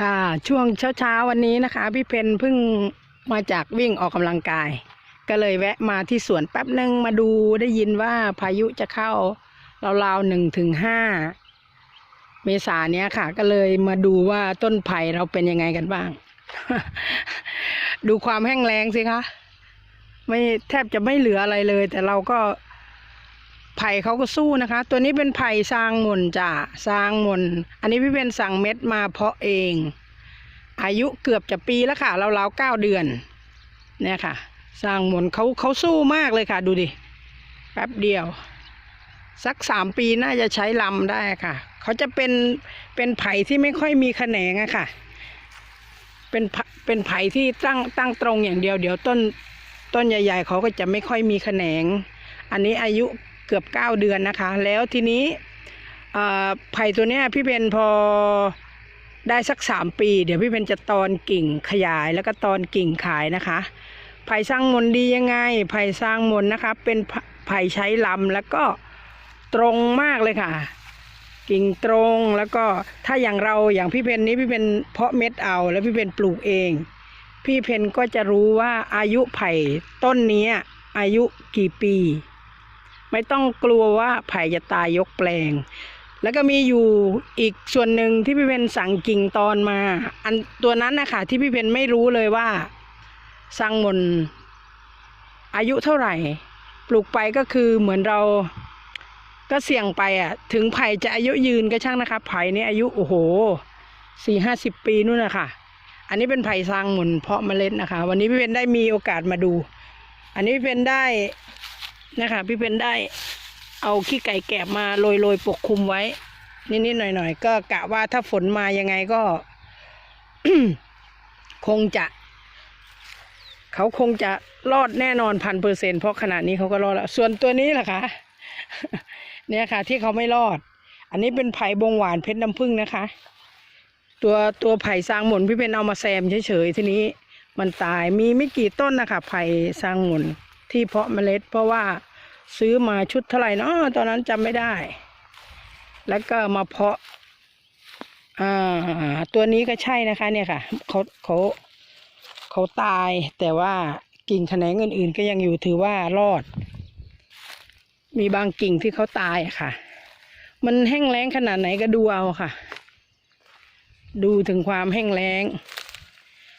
ค่ะช่วงเช้าๆวันนี้นะคะ พี่เพนเพิ่งมาจากวิ่งออกกำลังกาย ก็เลยแวะมาที่สวนแป๊บหนึ่งมาดูได้ยินว่าพายุจะเข้าราวๆหนึ่งถึงห้าเมษาเนี้ยค่ะ ก็เลยมาดูว่าต้นไผ่เราเป็นยังไงกันบ้าง ดูความแห้งแล้งสิคะ ไม่แทบจะไม่เหลืออะไรเลย แต่เราก็ ไผ่เขาก็สู้นะคะ ตัวนี้เป็นไผ่สร้างมนจ้ะสร้างมน อันนี้พี่เป็นสั่งเม็ดมาเพาะเอง อายุเกือบจะปีแล้วค่ะเราเราวๆเก้าเดือน เนี่ยค่ะ สร้างมนเขาเขาสู้มากเลยค่ะ ดูดิ แป๊บเดียว สักสามปีน่าจะใช้ลำได้ค่ะ เขาจะเป็นเป็นไผ่ที่ไม่ค่อยมีแขนงอะค่ะ เป็นเป็นไผ่ที่ตั้งตั้งตรงอย่างเดียว เดี๋ยวต้นต้นใหญ่ ๆ เขาก็จะไม่ค่อยมีแขนง อันนี้อายุ เกือบเก้าเดือนนะคะ แล้วทีนี้ไผ่ตัวเนี้ยพี่เพนพอได้สักสามปี เดี๋ยวพี่เพนจะตอนกิ่งขยายแล้วก็ตอนกิ่งขายนะคะไผ่สร้างมนดียังไงไผ่สร้างมนนะคะ เป็นไผ่ใช้ลำแล้วก็ตรงมากเลยค่ะ กิ่งตรงแล้วก็ถ้าอย่างเราอย่างพี่เพนนี้พี่เพนเพาะเม็ดเอาแล้วพี่เพนปลูกเอง พี่เพนก็จะรู้ว่าอายุไผ่ต้นนี้อายุกี่ปี ไม่ต้องกลัวว่าไผ่จะตายยกแปลง แล้วก็มีอยู่อีกส่วนหนึ่งที่พี่เพนสั่งกิ่งตอนมา อันตัวนั้นนะคะที่พี่เพนไม่รู้เลยว่าสร้างมนอายุเท่าไหร่ ปลูกไปก็คือเหมือนเราก็เสี่ยงไปอะ ถึงไผ่จะอายุยืนก็ช่างนะคะ ไผ่นี่อายุโอ้โหสี่ห้าสิบปีนู่นนะคะอันนี้เป็นไผ่สร้างมนเพาะเมล็ดนะคะ วันนี้พี่เพนได้มีโอกาสมาดู อันนี้พี่เพนได้ นะคะพี่เพนได้เอาขี้ไก่แกะมาโรยโรยๆปกคลุมไว้ นิดๆหน่อยๆก็กะว่าถ้าฝนมายังไงก็ คงจะ เขาคงจะรอดแน่นอนพันเปอร์เซ็นเพราะขนาดนี้เขาก็รอดแล้ว ส่วนตัวนี้ล่ะคะเนี่ยค่ะ ที่เขาไม่รอด อันนี้เป็นไผ่บงหวานเพชรน้ำผึ้งนะคะ ตัวตัวไผ่สร้างหมุนพี่เพนเอามาแซมเฉยๆทีนี้ มันตายมีไม่กี่ต้นนะคะไผ่สร้างหมุน ที่เพาะเมล็ด เพราะว่าซื้อมาชุดเท่าไหร่เนาะตอนนั้นจำไม่ได้ แล้วก็มาเพาะอ่าตัวนี้ก็ใช่นะคะ เนี่ยค่ะเขาเขาเขาตายแต่ว่ากิ่งแขนงอื่นๆ ก็ยังอยู่ถือว่ารอด มีบางกิ่งที่เขาตายค่ะ มันแห้งแล้งขนาดไหนก็ดูเอาค่ะ ดูถึงความแห้งแล้ง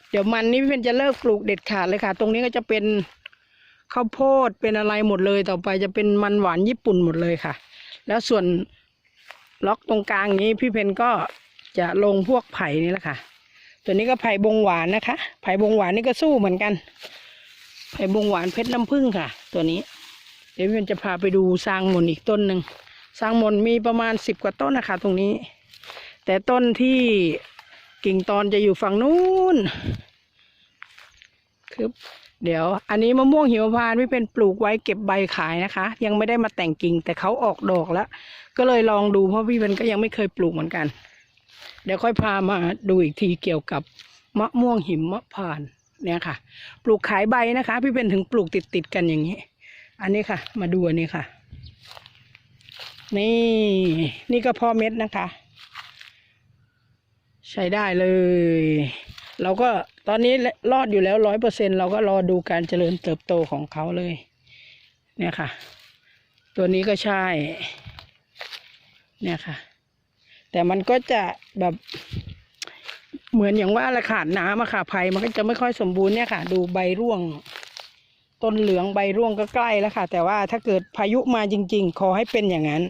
เดี๋ยวมันนี่พี่เพนจะเลิกปลูกเด็ดขาดเลยค่ะ ตรงนี้ก็จะเป็น ข้าวโพดเป็นอะไรหมดเลยต่อไปจะเป็นมันหวานญี่ปุ่นหมดเลยค่ะ แล้วส่วนล็อกตรงกลางนี้พี่เพนก็จะลงพวกไผ่นี่แหละค่ะ ตัวนี้ก็ไผ่บงหวานนะคะ ไผ่บงหวานนี่ก็สู้เหมือนกัน ไผ่บงหวานเพชรน้ำผึ้งค่ะ ตัวนี้ เดี๋ยวพี่เพนจะพาไปดูสร้างมนอีกต้นหนึ่งสร้างมนมีประมาณสิบกว่าต้นนะคะ ตรงนี้ แต่ต้นที่กิ่งตอนจะอยู่ฝั่งนู้นคือ เดี๋ยว อันนี้มะม่วงหิมพานต์ไม่เป็นปลูกไว้เก็บใบขายนะคะ ยังไม่ได้มาแต่งกิ่งแต่เขาออกดอกแล้ว ก็เลยลองดูเพราะพี่เป็นก็ยังไม่เคยปลูกเหมือนกัน เดี๋ยวค่อยพามาดูอีกทีเกี่ยวกับมะม่วงหิมพานต์เนี่ยค่ะ ปลูกขายใบนะคะ พี่เป็นถึงปลูกติดติดกันอย่างนี้ อันนี้ค่ะ มาดูอันนี้ค่ะ นี่นี่ก็พอเม็ดนะคะ ใช้ได้เลย เราก็ตอนนี้รอดอยู่แล้วร้อยเปอร์เซ็นเราก็รอดูการเจริญเติบโตของเขาเลย เนี่ยค่ะ ตัวนี้ก็ใช่ เนี่ยค่ะ แต่มันก็จะแบบเหมือนอย่างว่าละขาดน้ำอะค่ะภัยมันก็จะไม่ค่อยสมบูรณ์เนี่ยค่ะ ดูใบร่วง ต้นเหลืองใบร่วงก็ใกล้แล้วค่ะ แต่ว่าถ้าเกิดพายุมาจริง ๆ ขอให้เป็นอย่างนั้น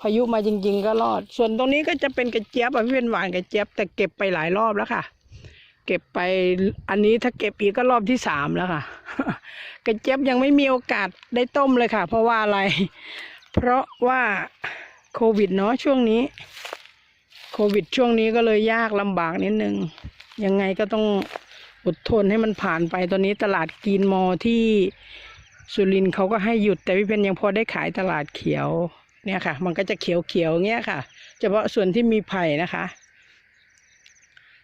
พายุมาจริง ๆ ก็รอด ส่วนตรงนี้ก็จะเป็นกระเจี๊ยบอะพี่เป็นหวานกระเจี๊ยบแต่เก็บไปหลายรอบแล้วค่ะ เก็บไป อันนี้ถ้าเก็บอีกก็รอบที่สามแล้วค่ะ กระเจี๊ยบยังไม่มีโอกาสได้ต้มเลยค่ะ เพราะว่าอะไร เพราะว่าโควิดเนาะช่วงนี้ โควิดช่วงนี้ก็เลยยากลำบากนิดนึง ยังไงก็ต้องอดทนให้มันผ่านไป ตอนนี้ตลาดกีนมอที่สุรินทร์เขาก็ให้หยุด แต่พี่เพนยังพอได้ขายตลาดเขียวเนี่ยค่ะ มันก็จะเขียวเขียวๆเงี้ยค่ะ เฉพาะส่วนที่มีไผ่นะคะ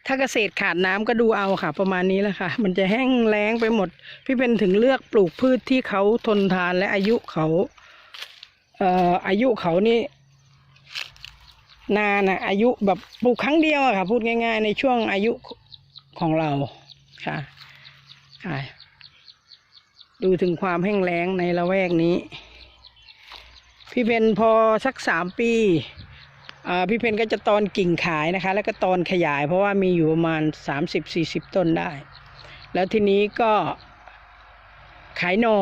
ถ้าเกษตรขาดน้ำก็ดูเอาค่ะ ประมาณนี้แหละค่ะ มันจะแห้งแล้งไปหมด พี่เป็นถึงเลือกปลูกพืชที่เขาทนทานและอายุเขาเอ่ออายุเขานี่นานอะอายุแบบปลูกครั้งเดียวอะค่ะ พูดง่าย ๆ ในช่วงอายุของเราค่ะค่ะดูถึงความแห้งแล้งในละแวกนี้ พี่เพนพอสักสามปี พี่เพนก็จะตอนกิ่งขายนะคะ แล้วก็ตอนขยายเพราะว่ามีอยู่ประมาณสามสิบสี่สิบต้นได้ แล้วทีนี้ก็ขายหนอ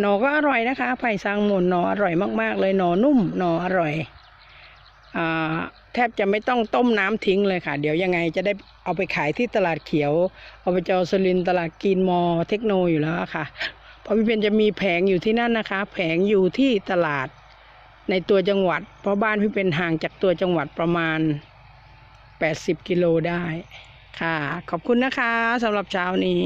หนอก็อร่อยนะคะไผ่ซางหมนหนออร่อยมาก ๆ เลยหนอนุ่มหนออร่อยอแทบจะไม่ต้องต้มน้ำทิ้งเลยค่ะ เดี๋ยวยังไงจะได้เอาไปขายที่ตลาดเขียวอบจสุรินตลาดกรีนมอเทคโนอยู่แล้วค่ะเพราะพี่เพนจะมีแผงอยู่ที่นั่นนะคะ แผงอยู่ที่ตลาด ในตัวจังหวัด เพราะบ้านพี่เป็นห่างจากตัวจังหวัดประมาณ 80 กิโลได้ค่ะ ขอบคุณนะคะสำหรับเช้านี้